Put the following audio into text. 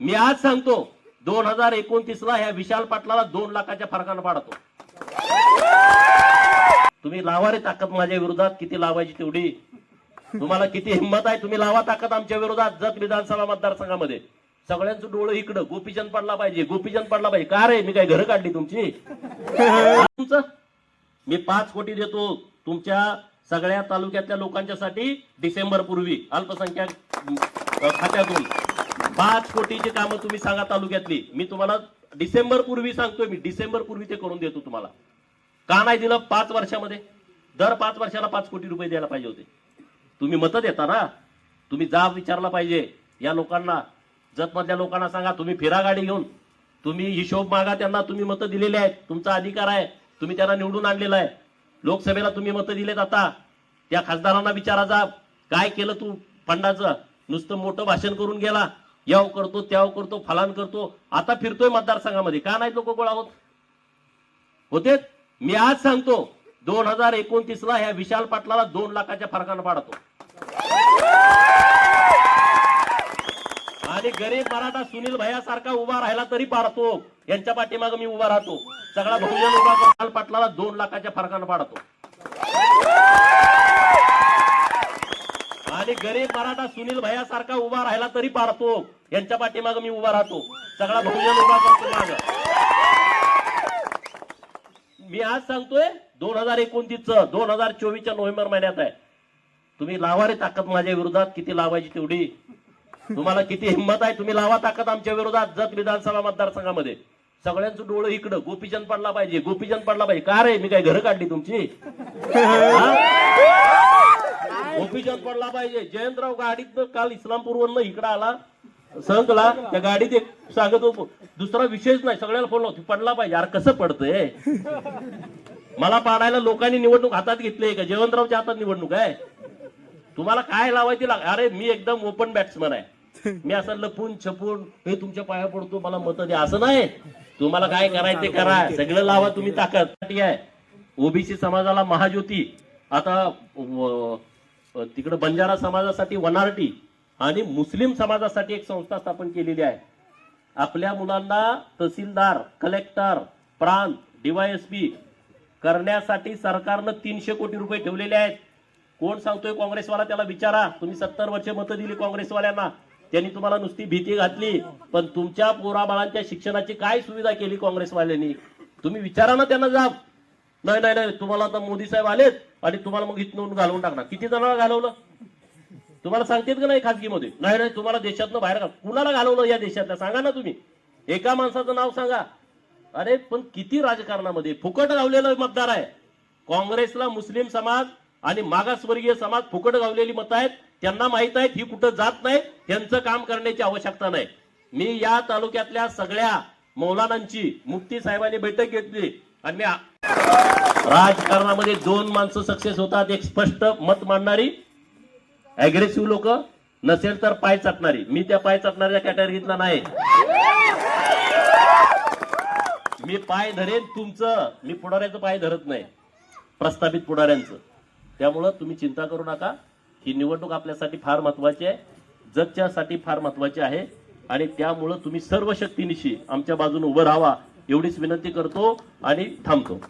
मी आज सांगतो दोन हजार एकोणतीस ला ह्या विशाल पाटलाला दोन लाखाच्या फरकानं पाडतो. तुम्ही लावा रे ताकद माझ्या विरोधात किती लावायची तेवढी. तुम्हाला किती हिंमत आहे तुम्ही लावा ताकद आमच्या विरोधात जत विधानसभा मतदारसंघामध्ये. सगळ्यांचं डोळं इकडं गोपीचंद पडला पाहिजे गोपीचंद पडला पाहिजे. का रे मी काय घरं काढली तुमची? तुमचं? मी पाच कोटी देतो तुमच्या सगळ्या तालुक्यातल्या लोकांच्यासाठी डिसेंबर पूर्वी अल्पसंख्याक खात्यातून. पाच कोटीची कामं तुम्ही सांगा तालुक्यातली. मी तुम्हाला डिसेंबर पूर्वी सांगतोय मी डिसेंबर पूर्वी ते करून देतो तुम्हाला. का नाही दिलं? पाच वर्षामध्ये. दर पाच वर्षाला पाच कोटी रुपये द्यायला पाहिजे होते. तुम्ही मतं देता ना? तुम्ही जाब विचारला पाहिजे. या लोकांना जतमधल्या लोकांना सांगा तुम्ही फिरा गाडी घेऊन तुम्ही हिशोब मागा त्यांना तुम्ही मतं दिलेले आहेत. तुमचा अधिकार आहे. तुम्ही त्यांना निवडून आणलेला आहे. लोकसभेला तुम्ही मतं दिलेत आता. त्या खासदारांना विचारा जा काय केलं तू फंडाचं? नुसतं मोठं भाषण करून गेला. याव करतो त्याव करतो फलान करतो. आता फिरतोय मतदारसंघामध्ये. का नाही लोक गोळा होत? होते मी आज सांगतो दोन हजार एकोणतीस ला ह्या विशाल पाटलाला दोन लाखाच्या फरकानं पाडतो. आणि गरीब मराठा सुनील भैयासारखा उभा राहिला तरी पाडतो. यांच्या पाठीमाग मी उभा राहतो. सगळा बहुजन उभा विशाल पाटलाला दोन लाखाच्या फरकानं पाडतो. आणि गरीब मराठा सुनील भैयासारखा उभा राहिला तरी पाडतो. यांच्या पाठीमाग मी उभा राहतो. सगळा बहुजन उभा करतो माग मी आज सांगतोय दोन हजार एकोणतीस दोन हजार चोवीसच्या नोव्हेंबर महिन्यात आहे. तुम्ही लावा रे ताकद माझ्या विरोधात किती लावायची तेवढी? तुम्हाला किती हिंमत आहे तुम्ही लावा ताकद आमच्या विरोधात जत विधानसभा मतदारसंघामध्ये. सगळ्यांचं डोळं इकडं गोपीचंद पडला पाहिजे गोपीचंद पडला पाहिजे. का रे मी काय घरं काढली तुमची? गोपीचंद पडला पाहिजे. जयंतराव गाडीत काल इस्लामपूरवरनं इकडं आला. संकला त्या गाडीत एक सांगत होतो दुसरा विषयच नाही सगळ्याला फोन लावतो. पडला पाहिजे. यार कसं पडतंय? मला पाडायला लोकांनी निवडणूक हातात घेतली का? जयवंतरावच्या हातात निवडणूक आहे. तुम्हाला काय लावायची लाग अरे मी एकदम ओपन बॅट्समन आहे. मी असं लपून छपून हे तुमच्या पाया पडतो मला मत द्या. असं नाही. तुम्हाला काय करायचं ते करा. सगळं लावा तुम्ही ताकद. आहे. ओबीसी समाजाला महाज्योती. आता तिकडे बंजारा समाजासाठी वनारटी आणि मुस्लिम समाजासाठी एक संस्था स्थापन केलेली आहे. आपल्या मुलांना तहसीलदार कलेक्टर प्रांत डीवायएसपी करण्यासाठी सरकारनं तीनशे कोटी रुपये ठेवलेले आहेत. कोण सांगतोय काँग्रेसवाला त्याला विचारा. तुम्ही सत्तर वर्ष मतं दिली काँग्रेसवाल्यांना. त्यांनी तुम्हाला नुसती भीती घातली. पण तुमच्या पोराबाळांच्या शिक्षणाची काय सुविधा केली काँग्रेसवाल्यांनी? तुम्ही विचारा ना त्यांना जाब. नाही नाही नाही. तुम्हाला आता मोदी साहेब आलेत. आणि तुम्हाला मग इथून घालवून टाकणार. किती जणांना घालवलं? तुम्हाला सांगतेत का नाही खासगीमध्ये नाही नाही तुम्हाला देशातनं बाहेर घाल कुणाला घालवलं या देशातल्या? सांगा ना तुम्ही. एका माणसाचं नाव सांगा. अरे पण किती राजकारणामध्ये? फुकट गावलेलं मतदार आहे. काँग्रेसला मुस्लिम समाज आणि मागासवर्गीय समाज फुकट गावलेली मतं आहेत. त्यांना माहीत आहेत ही कुठं जात नाही. त्यांचं काम करण्याची आवश्यकता नाही. मी या तालुक्यातल्या सगळ्या मौलानांची मुफ्ती साहेबांनी बैठक घेतली. आणि मी राजकारणामध्ये दोन माणसं सक्सेस होतात एक स्पष्ट मत मांडणारी अग्रेसिव्ह लोक नसेल तर पाय चाटणारी. मी त्या पाय चाटणाऱ्या कॅटेगरीतला नाही. मी पाय धरेन तुमचं. मी पुढाऱ्याचं पाय धरत नाही. प्रस्थापित पुढाऱ्यांचं. त्यामुळं तुम्ही चिंता करू नका. ही निवडणूक आपल्यासाठी फार महत्वाची आहे. जगच्यासाठी फार महत्वाची आहे. आणि त्यामुळं तुम्ही सर्व शक्तीनिशी आमच्या बाजूने उभं राहावा. एवढीच विनंती करतो आणि थांबतो.